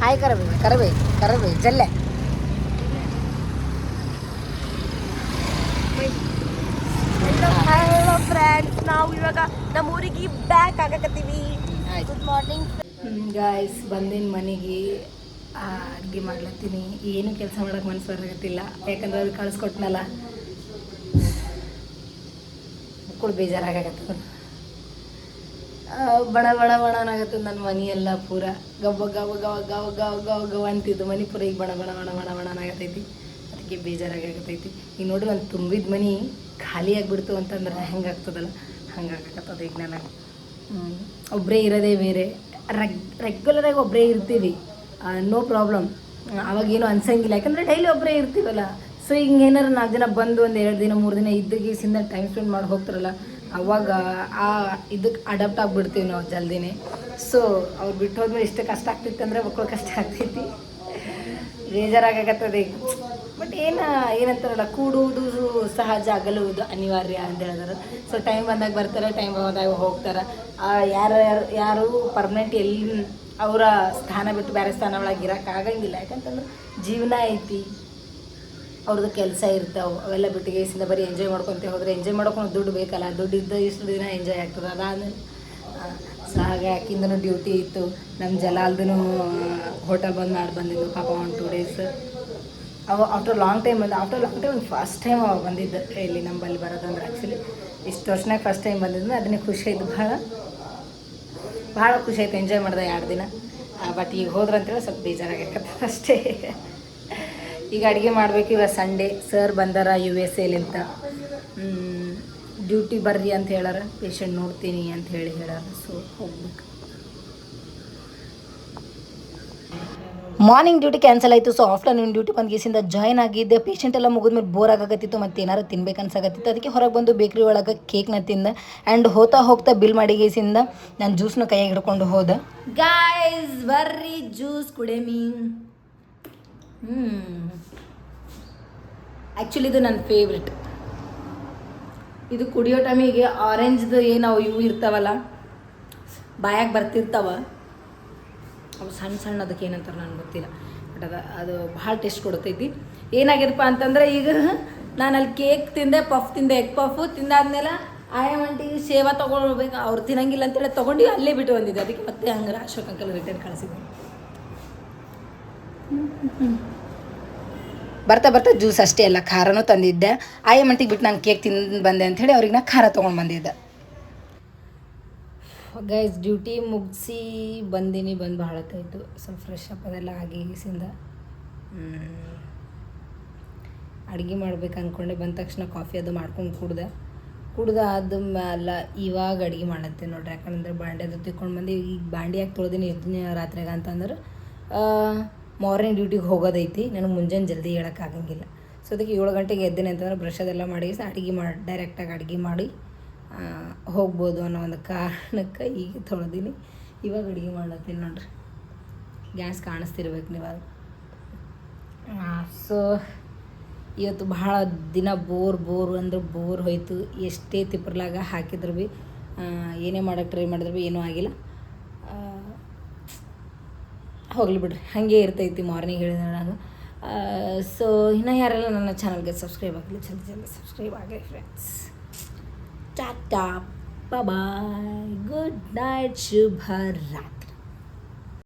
Hi ಕರಬೇ ಕರಬೇ ಕರಬೇ ಜಲ್ಲೆ. Hello friends ನಾವು ಇವಾಗ ನಮ್ಮ ಊರಿಗೆ ಬ್ಯಾಕ್ ಆಗಕತ್ತೀವಿ. ಆಯ್ತು. ಗುಡ್ ಮಾರ್ನಿಂಗ್ ಗಾಯ್ಸ್ ಬಂದಿನ ಮನೆಗೆ ಅಡುಗೆ ಮಾಡ್ಲತ್ತೀನಿ. ಏನು ಕೆಲಸ ಮಾಡೋಕೆ ಮನಸ್ಸು ಬರಕತ್ತಿಲ್ಲ. ಯಾಕಂದ್ರೆ ಅದು ಕಳಿಸ್ಕೊಟ್ನಲ್ಲ. ಮಕ್ಕಳು ಬೇಜಾರಾಗತ್ತದ ಬಣ ಬಣ ಬಣ ಆಗತ್ತದ ನನ್ನ ಎಲ್ಲ ಪೂರ. ಗಬ್ಬ ಗವ ಗವ ಗವ ಗವ ಗವ ಗವ ಅಂತಿದ್ದು. ಮನೆ ಪೂರ ಈಗ ಬಣ ಬಣ ಬಣ ಬಣ ಬಣ ಆಗತೈತಿ ಅದಕ್ಕೆ ಬೇಜಾರಾಗತೈತಿ ಈಗ ನೋಡ್ರಿ ಒಂದು ತುಂಬಿದ ಮನೆ ಖಾಲಿ ಆಗಿಬಿಡ್ತು ಅಂತಂದ್ರೆ ಹೆಂಗೆ ಆಗ್ತದಲ್ಲ? ಹಂಗೆ ಆಗಕತ್ತದ ಈಗ ನನಗೆ. ಒಬ್ಬರೇ ಇರೋದೇ ಬೇರೆ. ರೆಗ್ ರೆಗ್ಯುಲರಾಗಿ ಒಬ್ಬರೇ ಇರ್ತೀವಿ. ನೋ ಪ್ರಾಬ್ಲಮ್ ಅವಾಗೇನು ಅನ್ಸಂಗಿಲ್ಲ. ಯಾಕಂದರೆ ಡೈಲಿ ಒಬ್ಬರೇ ಇರ್ತೀವಲ್ಲ. ಸೊ ಹಿಂಗೆ ಏನಾರು ನಾಲ್ಕು ದಿನ ಬಂದು ಒಂದು ಎರಡು ದಿನ, ಮೂರು ದಿನ ಇದ್ದಗೀಸಿಂದ ಟೈಮ್ ಸ್ಪೆಂಡ್ ಮಾಡಿ ಹೋಗ್ತಾರಲ್ಲ ಅವಾಗ ಆ ಇದಕ್ಕೆ ಅಡಾಪ್ಟ್ ಆಗಿಬಿಡ್ತೀವಿ ನಾವು ಜಲ್ದಿನೇ. ಸೊ ಅವ್ರು ಬಿಟ್ಟು ಹೋದ್ಮೇಲೆ ಇಷ್ಟು ಕಷ್ಟ ಆಗ್ತಿತ್ತು ಅಂದರೆ ಮಕ್ಕಳು ಕಷ್ಟ ಆಗ್ತೈತಿ ಬೇಜಾರಾಗತ್ತದ ಈಗ ಬಟ್ ಏನು, ಏನಂತಾರಲ್ಲ, ಕೂಡುವುದು ಸಹಜ, ಅಗಲುವುದು ಅನಿವಾರ್ಯ ಅಂತ ಹೇಳಿದಾರೆ ಸೊ ಟೈಮ್ ಬಂದಾಗ ಬರ್ತಾರೆ ಟೈಮ್ ಬಂದಾಗ ಹೋಗ್ತಾರೆ. ಯಾರು ಯಾರು ಯಾರು ಪರ್ಮನೆಂಟ್ ಎಲ್ಲಿ ಅವರ ಸ್ಥಾನ ಬಿಟ್ಟು ಬೇರೆ ಸ್ಥಾನ ಒಳಗೆ ಇರೋಕ್ಕಾಗಂಗಿಲ್ಲ ಯಾಕಂತಂದ್ರೆ ಜೀವನ ಐತಿ. ಅವ್ರದ್ದು ಕೆಲಸ ಇರ್ತಾವೆ ಅವೆಲ್ಲ ಬಿಟ್ಟು ಗೇಸಿಂದ ಬರೀ ಎಂಜಾಯ್ ಮಾಡ್ಕೊತ ಹೋದ್ರೆ ಎಂಜಾಯ್ ಮಾಡ್ಕೊಂಡು ದುಡ್ಡು ಬೇಕಲ್ಲ, ದುಡ್ಡು ಇದ್ದ ಇಷ್ಟು ದಿನ ಎಂಜಾಯ್ ಆಗ್ತದೆ. ಅದಾದ್ಮೇಲೆ ಸಾಗ ಹಾಗೆ ಆಕಿಂದನೂ ಡ್ಯೂಟಿ ಇತ್ತು ನಮ್ಮ ಜಲಾಲ್ದೂ ಹೋಟೆಲ್ ಬಂದು ಮಾಡಿ ಬಂದಿದ್ದು ಪಾಪ ಒನ್ ಟೂ ಡೇಸ್ ಅವ ಆಫ್ಟರ್ ಲಾಂಗ್ ಟೈಮ್ ಬಂದ after long time first time ಅವ ಬಂದಿದ್ದು ಇಲ್ಲಿ ನಂಬಲ್ಲಿ ಬರೋದಂದ್ರೆ ಆ್ಯಕ್ಚುಲಿ ಇಷ್ಟು ವರ್ಷನಾಗ ಫಸ್ಟ್ ಟೈಮ್ ಬಂದಿದ್ದು ಅದನ್ನೇ ಖುಷಿ ಆಯ್ತು. ಭಾಳ ಭಾಳ ಖುಷಿ ಆಯ್ತು. ಎಂಜಾಯ್ ಮಾಡಿದೆ ಎರಡು ದಿನ. ಬಟ್ ಈಗ ಹೋದ್ರಂತೇಳಿ ಸ್ವಲ್ಪ ಬೇಜಾರಾಗತ್ತೆ ಅಷ್ಟೇ. ಈಗ ಅಡುಗೆ ಮಾಡಬೇಕು ಇವಾಗ ಸಂಡೇ. ಸರ್ ಬಂದಾರ ಯು ಎಸ್ ಎಲಿಂತ ಡ್ಯೂಟಿ ಬರ್ರಿ ಅಂತ ಹೇಳಾರ. ಪೇಷಂಟ್ ನೋಡ್ತೀನಿ ಅಂತ ಹೇಳಿ ಹೇಳಾರ. ಸೊ ಹೋಗ್ಬೇಕು. ಮಾರ್ನಿಂಗ್ ಡ್ಯೂಟಿ ಕ್ಯಾನ್ಸಲ್ ಆಯಿತು. ಸೊ ಆಫ್ಟರ್ನೂನ್ ಡ್ಯೂಟಿ ಒಂದು ಗೀಸಿಂದ ಜಾಯ್ನ್ ಆಗಿದ್ದೆ. ಪೇಷಂಟ್ ಎಲ್ಲ ಮುಗಿದ್ಮೇಲೆ ಬೋರ್ ಆಗಕತ್ತಿತ್ತು. ಮತ್ತು ಏನಾರು ತಿನ್ಬೇಕು ಅನ್ಸಾಕತ್ತಿತ್ತು. ಅದಕ್ಕೆ ಹೊರಗೆ ಬಂದು ಬೇಕ್ರಿ ಒಳಗೆ ಕೇಕ್ನ ತಿಂದ. ಆ್ಯಂಡ್ ಹೋತಾ ಹೋಗ್ತಾ ಬಿಲ್ ಮಾಡಿ ಗೀಸಿಂದ ನಾನು ಜ್ಯೂಸ್ನ ಕೈಯಾಗಿ ಹಿಡ್ಕೊಂಡು ಹೋದೆ. ಗಾಯ್ಸ್ ಬರ್ರಿ ಜ್ಯೂಸ್ ಕುಡೇಮಿ. ಆ್ಯಕ್ಚುಲಿ ಇದು ನನ್ನ ಫೇವ್ರೆಟ್ ಇದು ಕುಡಿಯೋ ಟೈಮಿಗೆ ಆರೆಂಜ್ದು ಏನು ಅವು ಇವು ಇರ್ತಾವಲ್ಲ, ಬಾಯಾಗ ಬರ್ತಿರ್ತಾವ. ಅವು ಸಣ್ಣ ಸಣ್ಣ ಅದಕ್ಕೆ ಏನಂತಾರೆ ನನಗೆ ಗೊತ್ತಿಲ್ಲ. ಬಟ್ ಅದು ಅದು ಭಾಳ ಟೇಸ್ಟ್ ಕೊಡ್ತೈತಿ. ಏನಾಗಿರಪ್ಪ ಅಂತಂದ್ರೆ ಈಗ ನಾನು ಅಲ್ಲಿ ಕೇಕ್ ತಿಂದೆ ಪಫ್ ತಿಂದೆ ಎಗ್ ಪಫು ತಿಂದಾದ್ಮೇಲೆ ಆಯಮ್ಮಂಟಿಗೆ ಸೇವಾ ತೊಗೊಳ್ಬೇಕು, ಅವ್ರು ತಿನ್ನಂಗಿಲ್ಲ ಅಂತೇಳಿ ತೊಗೊಂಡು ಅಲ್ಲೇ ಬಿಟ್ಟು ಬಂದಿದ್ದೆ. ಅದಕ್ಕೆ ಮತ್ತೆ ಹಂಗಾರೆ ಅಶೋಕ್ ಅಂಕಲ್ ರಿಟರ್ನ್ ಕಳಿಸಿದ್ದೆ. ಬರ್ತಾ ಬರ್ತಾ ಜ್ಯೂಸ್ ಅಷ್ಟೇ ಅಲ್ಲ, ಖಾರನೂ ತಂದಿದ್ದೆ. ಆಯಮ್ಮಂಟಿಗೆ ಬಿಟ್ಟು ನಾನು ಕೇಕ್ ತಿಂದು ಬಂದೆ ಅಂಥೇಳಿ ಅವ್ರಿಗೆ ನಾನು ಖಾರ ತೊಗೊಂಡು ಬಂದಿದ್ದೆ. ಗೈಸ್ ಡ್ಯೂಟಿ ಮುಗಿಸಿ ಬಂದೀನಿ, ಬಂದು ಭಾಳ ಹೊತ್ತಾಯಿತು. ಸ್ವಲ್ಪ ಫ್ರೆಶ್ ಅಪ್ ಅದೆಲ್ಲ ಆಗಿ ಗೀಸಿಂದ. ಅಡುಗೆ ಮಾಡ್ಬೇಕು ಅಂದ್ಕೊಂಡೆ ಬಂದ ತಕ್ಷಣ ಕಾಫಿ ಅದು ಮಾಡ್ಕೊಂಡು ಕುಡ್ದೆ. ಕುಡ್ದು ಆದ್ಮೇಲೆ ಇವಾಗ ಅಡುಗೆ ಮಾಡತ್ತೆ ನೋಡ್ರಿ. ಯಾಕಂದ್ರೆ ಬಾಂಡೆ ಅದು ತಿಕ್ಕೊಂಡು ಬಂದು. ಈಗ ಬಾಂಡೆ ಯಾಕೆ ತೊಳ್ದಿನಿ ಇದ್ದೀನಿ ರಾತ್ರಿಗೆ ಅಂತಂದ್ರೆ ಮಾರ್ನಿಂಗ್ ಡ್ಯೂಟಿಗೆ ಹೋಗೋದೈತಿ. ನನಗೆ ಮುಂಜಾನೆ ಜಲ್ದಿ ಹೇಳೋಕ್ಕಾಗಂಗಿಲ್ಲ ಸೊ ಅದಕ್ಕೆ ಏಳು ಗಂಟೆಗೆ ಎದ್ದೇನೆ ಅಂತಂದ್ರೆ ಬ್ರಷ್ ಅದೆಲ್ಲ ಮಾಡಿ ಅಡುಗೆ ಮಾಡಿ ಡೈರೆಕ್ಟಾಗಿ ಅಡುಗೆ ಮಾಡಿ ಹೋಗ್ಬೋದು ಅನ್ನೋ ಒಂದು ಕಾರಣಕ್ಕೆ ಈಗ ತೊಳೆದೀನಿ. ಇವಾಗ ಅಡುಗೆ ಮಾಡ್ಲತ್ತೀನಿ ನೋಡ್ರಿ. ಗ್ಯಾಸ್ ಕಾಣಿಸ್ತಿರ್ಬೇಕು ನೀವು ಸೊ ಇವತ್ತು ಭಾಳ ದಿನ ಬೋರ್ ಬೋರ್ ಅಂದ್ರೆ ಬೋರ್ ಹೋಯಿತು. ಎಷ್ಟೇ ತಿಪ್ಪರ್ಲಾಗ ಹಾಕಿದ್ರು ಭೀ ಏನೇ ಮಾಡೋಕ್ಕೆ ಟ್ರೈ ಮಾಡಿದ್ರು ಭೀ ಏನೂ ಆಗಿಲ್ಲ. ಹೋಗ್ಲಿ ಬಿಡ್ರಿ. ಹಾಗೆ ಇರ್ತೈತಿ ಮಾರ್ನಿಂಗ್ ಹೇಳಿದ ನಾನು. ಸೊ ಇನ್ನು ಯಾರೆಲ್ಲ ನನ್ನ ಚಾನಲ್ಗೆ ಸಬ್ಸ್ಕ್ರೈಬ್ ಆಗಲಿ, ಜಲ್ದಿ ಜಲ್ದಿ ಸಬ್ಸ್ಕ್ರೈಬ್ ಆಗಲಿ friends Tata bye good night ಶುಭ ರಾತ್ರಿ.